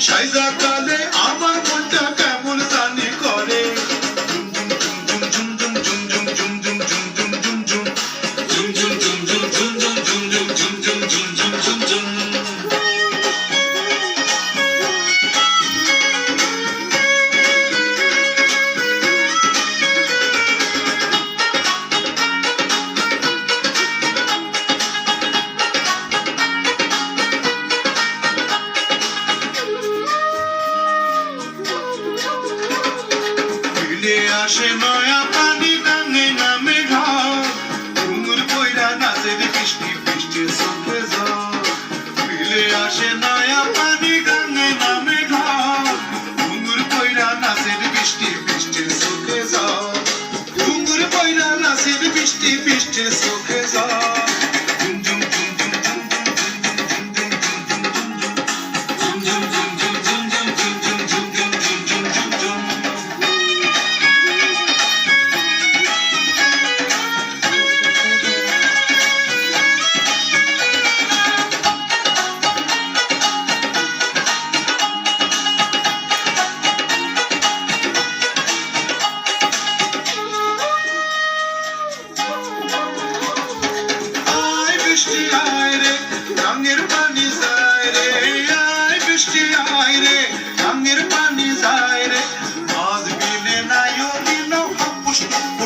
Scheiße, আকাশে নয়া পানি টাঙে নামে ঘর ঘুঙুর পয়রা নাচে বৃষ্টি বৃষ্টি চোখে জলে। আসে নয়া পানি টাঙে নামে ঘর ঘুঙুর পয়রা নাচে বৃষ্টি বৃষ্টি চোখে জল। ঘুঙুর পয়রা নাচে বৃষ্টি বৃষ্টি চোখে জল।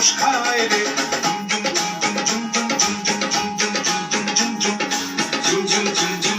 ঘুষ খায় রে ঝুম ঝুম ঝুম ঝুম ঝুম ঝুম ঝুম ঝুম ঝুম ঝুম ঝুম ঝুম ঝুম ঝুম